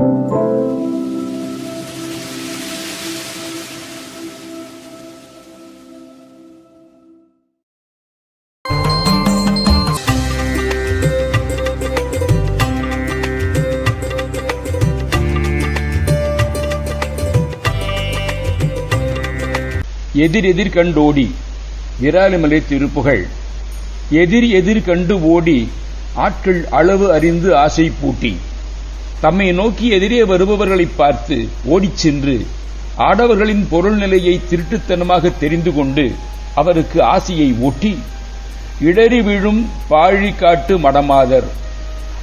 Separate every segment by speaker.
Speaker 1: எதிர் எதிர் கண்டோடி விராலிமலை திருப்புகழ் எதிர் எதிர் கண்டு ஓடி ஆட்கள் அளவு அறிந்து ஆசை பூட்டி. தம்மை நோக்கி எதிரே வருபவர்களை பார்த்து ஓடிச் சென்று ஆடவர்களின் பொருள் நிலையை திருட்டுத்தனமாக தெரிந்து கொண்டு அவருக்கு ஆசையை ஊட்டி இடறி விழும் பாழி காட்டு மடமாதர்.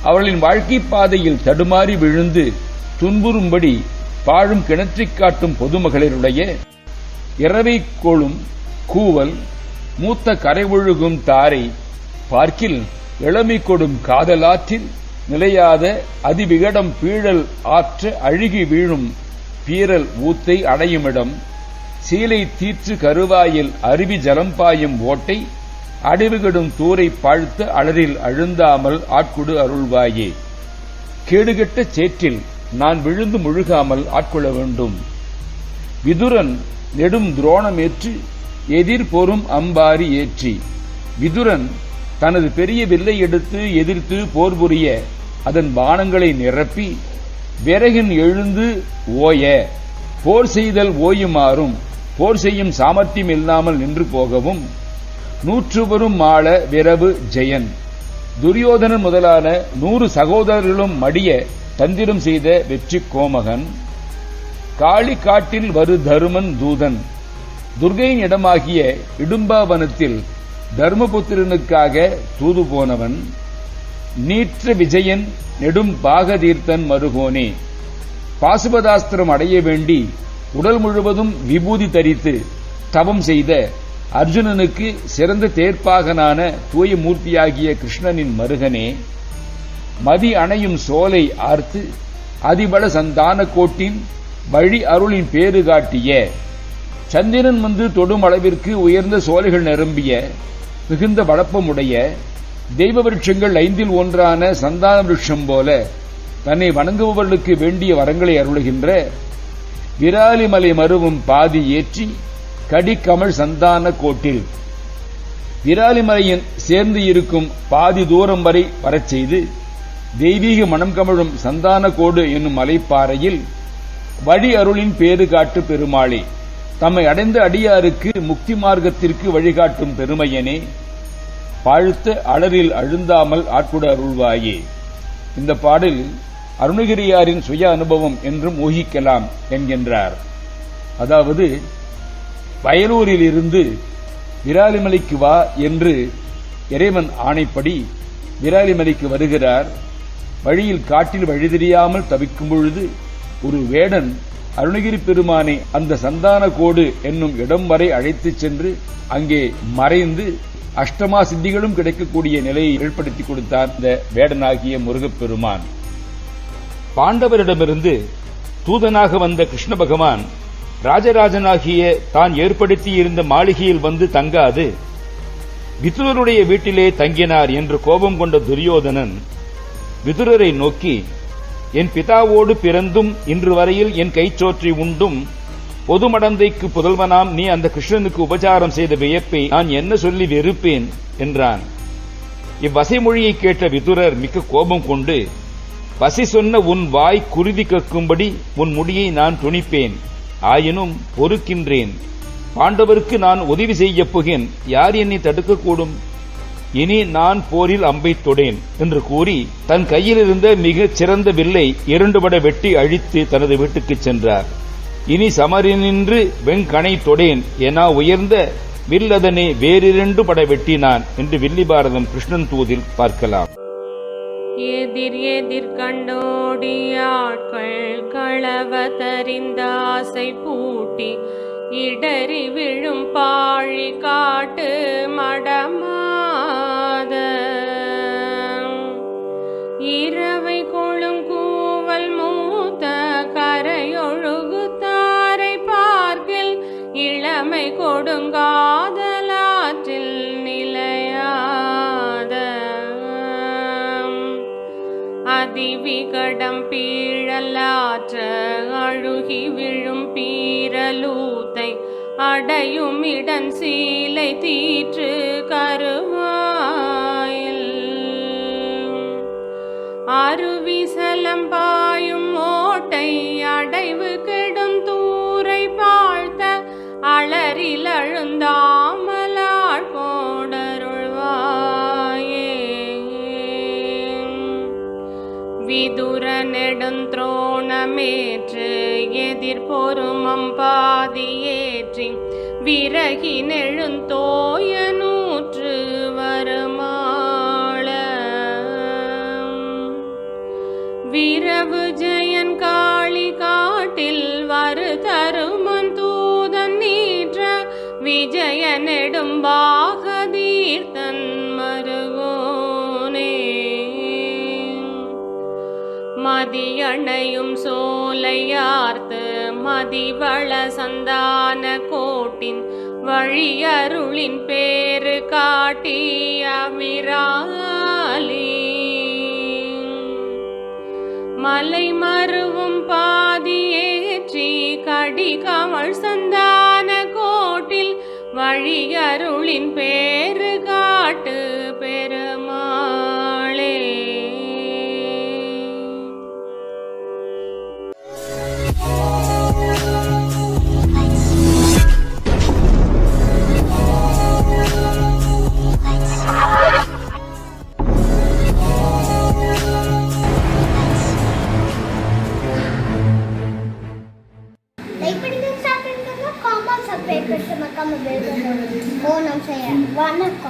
Speaker 1: அவர்களின் வாழ்க்கை பாதையில் தடுமாறி விழுந்து துன்புறும்படி பாழும் கிணற்றைக் காட்டும் பொதுமகளிருடைய இரவை கொளும் கூவல் மூத்த கரை ஒழுகும் தாரை பார்க்கில் இளமை கொடும் காதலாற்றில் நிலையாத அதிவிகடம் பீழல் ஆற்று அழுகி வீழும் பீரல் ஊத்தை அடையுமிடம். சீலை தீற்று கருவாயில் அருவி ஜலம் பாயும் ஓட்டை அடிவுகிடும் தூரை பாழ்த்த அலரில் அழுந்தாமல் ஆட்குடு அருள்வாயே. கேடுகெட்ட சேற்றில் நான் விழுந்து முழுகாமல் ஆட்கொள்ள வேண்டும். விதுரன் நெடும் துரோணமேற்று எதிர் பொறும் அம்பாரி ஏற்றி. விதுரன் தனது பெரிய வில்லை எடுத்து எதிர்த்து போர் புரிய அதன் பானங்களை நிரப்பி விறகின் எழுந்து ஓய. போர் செய்தல் ஓயுமாறும் போர் செய்யும் சாமர்த்தியம் இல்லாமல் நின்று போகவும் நூற்றுவரும் மாள விரவு ஜெயன். துரியோதனன் முதலான நூறு சகோதரர்களும் மடிய தந்திரம் செய்த வெற்றி கோமகன். காளி காட்டில் வரு தருமன் தூதன். துர்கையின் இடமாகிய இடும்பாவனத்தில் தர்மபுத்திரனுக்காக தூது போனவன். நீற்று விஜயன் நெடும் பாகதீர்த்தன் மருகோனே. பாசுபதாஸ்திரம் அடைய வேண்டி உடல் முழுவதும் விபூதி தரித்து தவம் செய்த அர்ஜுனனுக்கு சிறந்த தேர்ப்பாகனான தூய மூர்த்தியாகிய கிருஷ்ணனின் மருகனே மதி அணையும் சோலை ஆர்த்து அதிபல சந்தான கோட்டின் வழி அருளின் பேறு காட்டிய சந்திரன் வந்து தொடும் அளவிற்கு உயர்ந்த சோலைகள் நிரம்பிய மிகுந்த வளப்பமுடைய தெய்வ விருட்சங்கள் ஐந்தில் ஒன்றான சந்தான விருட்சம் போல தன்னை வணங்குபவர்களுக்கு வேண்டிய வரங்களை அருளுகின்ற விராலிமலை மருவும் பாதி ஏற்றி கடிக்கமல் சந்தான கோட்டில். விராலிமலையின் சேர்ந்து இருக்கும் பாதி தூரம் வரை வரச் செய்து தெய்வீக மனம் கமழும் சந்தான கோடு என்னும் மலைப்பாறையில் வழி அருளின் பேறு காட்டு பெருமாளே தம்மை அடைந்த அடியாருக்கு முக்தி மார்க்கத்திற்கு வழிகாட்டும் பெருமையனே பாழ்த்த அலரில் அழுந்தாமல் ஆட்குட அருள்வாயே. இந்த பாடல் அருணகிரியாரின் சுய அனுபவம் என்றும் ஊகிக்கலாம் என்கின்றார். அதாவது வயலூரில் இருந்து விராலிமலைக்கு வா என்று இறைவன் ஆணைப்படி விராலிமலைக்கு வருகிறார். வழியில் காட்டில் வழி தெரியாமல் தவிக்கும் பொழுது ஒரு வேடன் அருணகிரி பெருமானை அந்த சந்தான கோடு என்னும் இடம் வரை அழைத்துச் சென்று அங்கே மறைந்து அஷ்டமா சித்திகளும் கிடைக்கக்கூடிய நிலையை ஏற்படுத்தி கொடுத்தார் இந்த வேடனாகிய முருகப்பெருமான். பாண்டவரிடமிருந்து தூதனாக வந்த கிருஷ்ண பகவான் ராஜராஜனாகிய தான் ஏற்படுத்தி இருந்த மாளிகையில் வந்து தங்காது விதுரருடைய வீட்டிலே தங்கினார் என்று கோபம் கொண்ட துரியோதனன் விதுரரை நோக்கி என் பிதாவோடு பிறந்தும் இன்று வரையில் என் கைச்சோற்றி உண்டும் பொதுமடந்தைக்கு புதல்வனாம் நீ அந்த கிருஷ்ணனுக்கு உபச்சாரம் செய்த வியப்பை நான் என்ன சொல்லி வெறுப்பேன்? என்றான். இவ்வசைமொழியை கேட்ட விதுரர் மிக்க கோபம் கொண்டு பசி சொன்ன உன் வாய் குருதி கக்கும்படி உன் முடியை நான் துணிப்பேன். ஆயினும் பொறுக்கின்றேன். பாண்டவருக்கு நான் உதவி செய்ய போகேன். யார் என்னை தடுக்கக்கூடும்? இனி நான் போரில் அம்பை தொடேன். என்று கூறி தன் கையில் இருந்த மிகச் சிறந்த வில்லை இரண்டுபட வெட்டி அழித்து தனது வீட்டுக்குச் சென்றார். இனி சமரினின்று வெங்கணை தொடேன் என உயர்ந்த வில்லதனை வேறிரண்டு பட வெட்டினான் என்று வில்லி பாரதம் கிருஷ்ணன் தூதில் பார்க்கலாம்.
Speaker 2: எதிர் எதிர் கண்டோடியாட்கள் ஆட்கள் ஆசை பூட்டி இடறி விழும் பாழி காட்டு மடமாத இரவை கொடுங்காதலாற்றில் நிலையாத அதிவிகடம் பீழலாற்ற அழுகி விழும் பீரலூத்தை அடையும் இடன் சீலை தீற்று கருவாயில். அருவிசலம் பாயும் ஓட்டை அடைவு கிழ விதுர நெடுந்தோணமேற்று எதிர்பொருமம் பாதியேற்றி விறகி நெழுந்தோய நூற்று வருமாள. விரவு ஜெயன் காளி காட்டில் வரு தருமன் தூதன் நீற்ற விஜய நெடும்பா மதியணையும் சோலையார்த்து மதிவள சந்தான கோட்டின் வழியருளின் பேரு காட்டிய மிராலி மலை மருவும் பாதியேற்றி கடி கமழ் சந்தான கோட்டில் வழியருளின் பேர்
Speaker 3: భయపడింది సాపేట్ కదా? కామా
Speaker 4: సాపేట్
Speaker 3: పెట్టమా కామా
Speaker 4: భయపడదు
Speaker 3: ఓ నమ్మ వన్ అక్క?